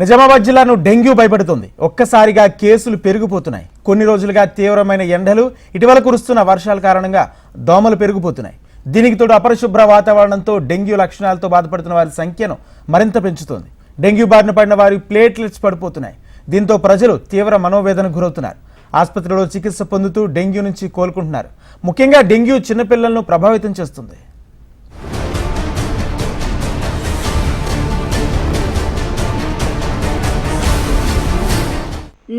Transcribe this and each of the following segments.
నిజామాబాద్ జిల్లాను డెంగ్యూ భయపెడుతుంది. ఒక్కసారిగా కేసులు పెరిగిపోతున్నాయి. కొన్ని రోజులుగా తీవ్రమైన ఎండలు ఇటీవల కురుస్తున్న వర్షాల కారణంగా దోమలు పెరిగిపోతున్నాయి. దీనికి తోడు అపరిశుభ్ర వాతావరణంతో డెంగ్యూ లక్షణాలతో బాధపడుతున్న వారి సంఖ్యను మరింత పెంచుతోంది. డెంగ్యూ బారిన పడిన వారి ప్లేట్లెట్స్ పడిపోతున్నాయి. దీంతో ప్రజలు తీవ్ర మనోవేదనకు గురవుతున్నారు. ఆసుపత్రిలో చికిత్స పొందుతూ డెంగ్యూ నుంచి కోలుకుంటున్నారు. ముఖ్యంగా డెంగ్యూ చిన్నపిల్లలను ప్రభావితం చేస్తుంది.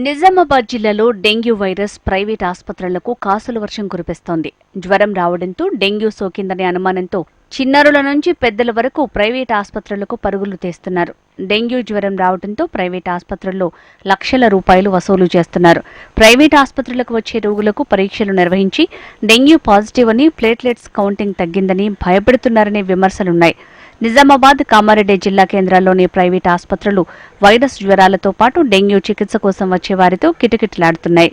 నిజామాబాద్ జిల్లాలో డెంగ్యూ వైరస్ ప్రైవేట్ ఆసుపత్రులకు కాసుల వర్షం కురిపిస్తోంది. జ్వరం రావడంతో డెంగ్యూ సోకిందనే అనుమానంతో చిన్నారుల నుంచి పెద్దల వరకు ప్రైవేట్ ఆసుపత్రులకు పరుగులు తీస్తున్నారు. డెంగ్యూ జ్వరం రావడంతో ప్రైవేట్ ఆసుపత్రుల్లో లక్షల రూపాయలు వసూలు చేస్తున్నారు. ప్రైవేట్ ఆసుపత్రులకు వచ్చే రోగులకు పరీక్షలు నిర్వహించి డెంగ్యూ పాజిటివ్ అని ప్లేట్లెట్స్ కౌంటింగ్ తగ్గిందని భయపడుతున్నారనే విమర్శలున్నాయి. నిజామాబాద్ కామారెడ్డి జిల్లా కేంద్రాల్లోని ప్రైవేట్ ఆసుపత్రులు వైరస్ జ్వరాలతో పాటు డెంగ్యూ చికిత్స కోసం వచ్చే వారితో కిటకిటలాడుతున్నాయి.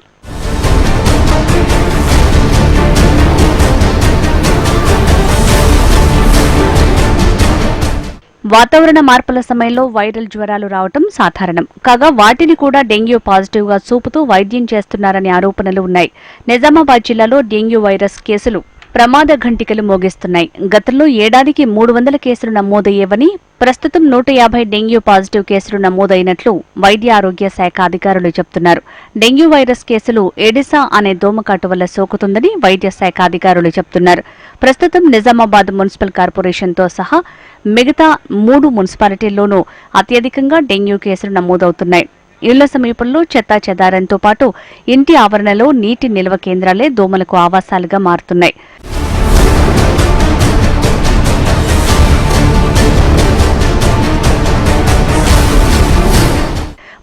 వాతావరణ మార్పుల సమయంలో వైరల్ జ్వరాలు రావటం సాధారణం. కాగా వాటిని కూడా డెంగ్యూ పాజిటివ్గా చూపుతూ వైద్యం చేస్తున్నారనే ఆరోపణలు ఉన్నాయి. నిజామాబాద్ జిల్లాలో డెంగ్యూ వైరస్ కేసులు ప్రమాద ఘంటికలు మోగిస్తున్నాయి. గతంలో ఏడాదికి మూడు వందల కేసులు నమోదయ్యేవని ప్రస్తుతం నూట యాభై డెంగ్యూ పాజిటివ్ కేసులు నమోదైనట్లు వైద్య ఆరోగ్య శాఖ అధికారులు చెబుతున్నారు డెంగ్యూ వైరస్ కేసులు ఎడిసా అనే దోమకాటు వల్ల సోకుతుందని వైద్య శాఖ అధికారులు చెబుతున్నారు ప్రస్తుతం నిజామాబాద్ మున్సిపల్ కార్పొరేషన్తో సహా మిగతా మూడు మున్సిపాలిటీల్లోనూ అత్యధికంగా డెంగ్యూ కేసులు నమోదవుతున్నాయి. ఇళ్ళ సమీపంలో చెత్తా చెదారంతో పాటు ఇంటి ఆవరణలో నీటి నిల్వ కేంద్రాలే దోమలకు ఆవాసాలుగా మారుతున్నాయి.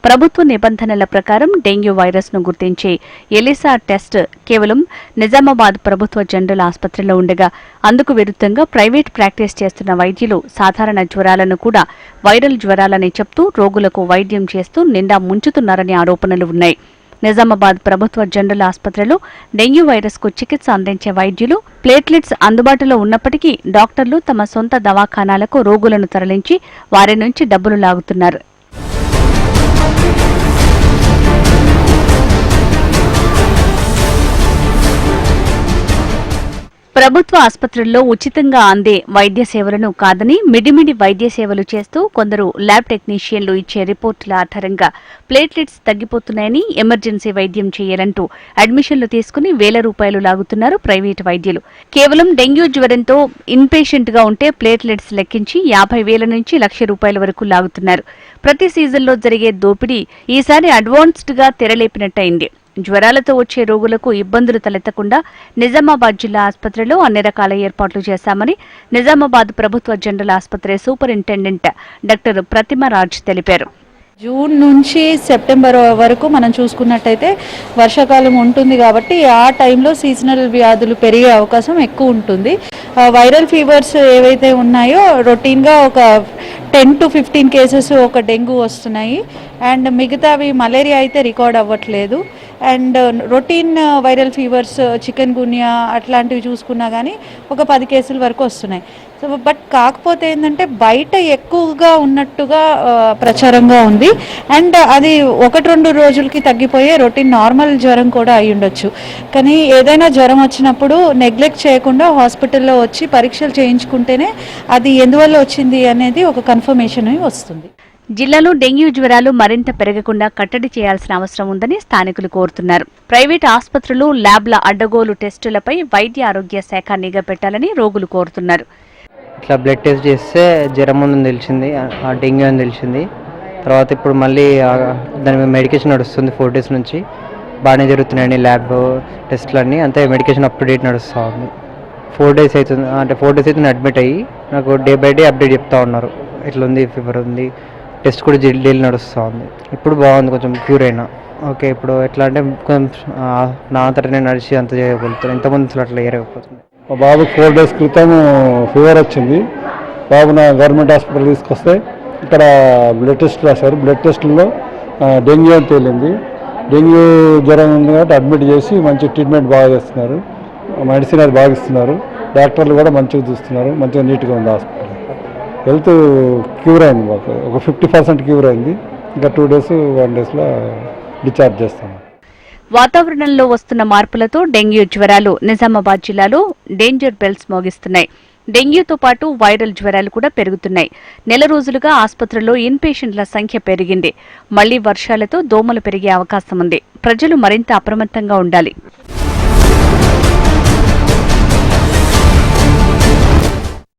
ప్రభుత్వ నిబంధనల ప్రకారం డెంగ్యూ వైరస్ను గుర్తించే ఎలిసా టెస్ట్ కేవలం నిజామాబాద్ ప్రభుత్వ జనరల్ ఆసుపత్రిలో ఉండగా అందుకు విరుద్ధంగా ప్రైవేట్ ప్రాక్టీస్ చేస్తున్న వైద్యులు సాధారణ జ్వరాలను కూడా వైరల్ జ్వరాలని చెప్తూ రోగులకు వైద్యం చేస్తూ నిండా ముంచుతున్నారనే ఆరోపణలు ఉన్నాయి. నిజామాబాద్ ప్రభుత్వ జనరల్ ఆసుపత్రిలో డెంగ్యూ వైరస్కు చికిత్స అందించే వైద్యులు ప్లేట్లెట్స్ అందుబాటులో ఉన్నప్పటికీ డాక్టర్లు తమ సొంత దవాఖానాలకు రోగులను తరలించి వారి నుంచి డబ్బులు లాగుతున్నారు. ప్రభుత్వ ఆసుపత్రుల్లో ఉచితంగా అందే వైద్య సేవలను కాదని మిడిమిడి వైద్య సేవలు చేస్తూ కొందరు ల్యాబ్ టెక్నీషియన్లు ఇచ్చే రిపోర్టుల ఆధారంగా ప్లేట్లెట్స్ తగ్గిపోతున్నాయని ఎమర్జెన్సీ వైద్యం చేయాలంటూ అడ్మిషన్లు తీసుకుని వేల రూపాయలు లాగుతున్నారు ప్రైవేటు వైద్యులు. కేవలం డెంగ్యూ జ్వరంతో ఇన్పేషెంట్గా ఉంటే ప్లేట్లెట్స్ లెక్కించి యాభై వేల నుంచి లక్ష రూపాయల వరకు లాగుతున్నారు. ప్రతి సీజన్లో జరిగే దోపిడీ ఈసారి అడ్వాన్స్డ్గా తెరలేపినట్టయింది. జ్వరాలతో వచ్చే రోగులకు ఇబ్బందులు తలెత్తకుండా నిజామాబాద్ జిల్లా ఆసుపత్రిలో అన్ని రకాల ఏర్పాట్లు చేశామని నిజామాబాద్ ప్రభుత్వ జనరల్ ఆసుపత్రి సూపరింటెండెంట్ డాక్టర్ ప్రతిమ రాజ్ తెలిపారు. జూన్ నుంచి సెప్టెంబర్ వరకు మనం చూసుకున్నట్టయితే వర్షాకాలం ఉంటుంది కాబట్టి ఆ టైంలో సీజనల్ వ్యాధులు పెరిగే అవకాశం ఎక్కువ ఉంటుంది. వైరల్ ఫీవర్స్ ఏవైతే ఉన్నాయో రొటీన్గా ఒక టెన్ టు ఫిఫ్టీన్ కేసెస్ ఒక డెంగ్యూ వస్తున్నాయి. అండ్ మిగతావి మలేరియా అయితే రికార్డ్ అవ్వట్లేదు. And uh, routine uh, viral fevers uh, chikungunya అట్లాంటివి చూసుకున్నా కానీ ఒక పది కేసుల వరకు వస్తున్నాయి. సో బట్ కాకపోతే ఏంటంటే బయట ఎక్కువగా ఉన్నట్టుగా ప్రచారంగా ఉంది. అండ్ అది ఒకటి రెండు రోజులకి తగ్గిపోయే రొటీన్ నార్మల్ జ్వరం కూడా అయి ఉండొచ్చు. కానీ ఏదైనా జ్వరం వచ్చినప్పుడు నెగ్లెక్ట్ చేయకుండా హాస్పిటల్లో వచ్చి పరీక్షలు చేయించుకుంటేనే అది ఎందువల్ల వచ్చింది అనేది ఒక కన్ఫర్మేషన్ వస్తుంది. జిల్లాలో డెంగ్యూ జ్వరాలు మరింత పెరగకుండా కట్టడి చేయాల్సిన అవసరం ఉందని స్థానికులు కోరుతున్నారు. ప్రైవేట్ ఆసుపత్రులు ల్యాబ్ల అడ్డగోలు టెస్టులపై వైద్య ఆరోగ్య శాఖ నిఘా పెట్టాలని రోగులు కోరుతున్నారు. ఇట్లా బ్లడ్ టెస్ట్ చేస్తే జ్వరం ఉందని తెలిసింది డెంగ్యూ అని తెలిసింది. తర్వాత ఇప్పుడు మళ్ళీ దాని మీద మెడికేషన్ నడుస్తుంది ఫోర్ డేస్ నుంచి. బాగానే జరుగుతున్నాయండి ల్యాబ్ టెస్ట్లన్నీ అంతే మెడికేషన్ అప్ టు డేట్ నడుస్తూ ఉంది. ఫోర్ డేస్ అవుతుంది అంటే ఫోర్ డేస్ అయితే అడ్మిట్ అయ్యి నాకు డే బై డే అప్డేట్ చెప్తా ఉన్నారు. ఇట్లా ఉంది ఫీవర్ ఉంది టెస్ట్ కూడా డైలీ నడుస్తూ ఉంది. ఇప్పుడు బాగుంది కొంచెం క్యూర్ అయినా. ఓకే ఇప్పుడు ఎట్లా అంటే కొంచెం నా అంతటా నేను నడిచి అంత చేయగలుగుతాను ఇంతమంది అసలు అట్లా ఏరకపోతుంది మా బాబు ఫోర్ డేస్ క్రితం ఫీవర్ వచ్చింది. బాబు నా గవర్నమెంట్ హాస్పిటల్ తీసుకొస్తే ఇక్కడ బ్లడ్ టెస్ట్ రాశారు. బ్లడ్ టెస్ట్లో డెంగ్యూ అని తేలింది. డెంగ్యూ జ్వరం ఉంది కాబట్టి అడ్మిట్ చేసి మంచి ట్రీట్మెంట్ బాగా చేస్తున్నారు. మెడిసిన్ అది బాగా ఇస్తున్నారు. డాక్టర్లు కూడా మంచిగా చూస్తున్నారు. మంచిగా నీట్గా ఉంది హాస్పిటల్. హెల్త్ క్యూర్ అయింది మాకు. ఒక ఫిఫ్టీ పర్సెంట్ క్యూర్ అయింది. ఇంకా టూ డేస్ వన్ డేస్లో డిశ్చార్జ్ చేస్తాము. వాతావరణంలో వస్తున్న మార్పులతో డెంగ్యూ జ్వరాలు నిజామాబాద్ జిల్లాలో డేంజర్ బెల్స్ మోగిస్తున్నాయి. డెంగ్యూతో పాటు వైరల్ జ్వరాలు కూడా పెరుగుతున్నాయి. నెల రోజులుగా ఆసుపత్రుల్లో ఇన్పేషెంట్ల సంఖ్య పెరిగింది. మళ్ళీ వర్షాలతో దోమలు పెరిగే అవకాశం ఉంది. ప్రజలు మరింత అప్రమత్తంగా ఉండాలి.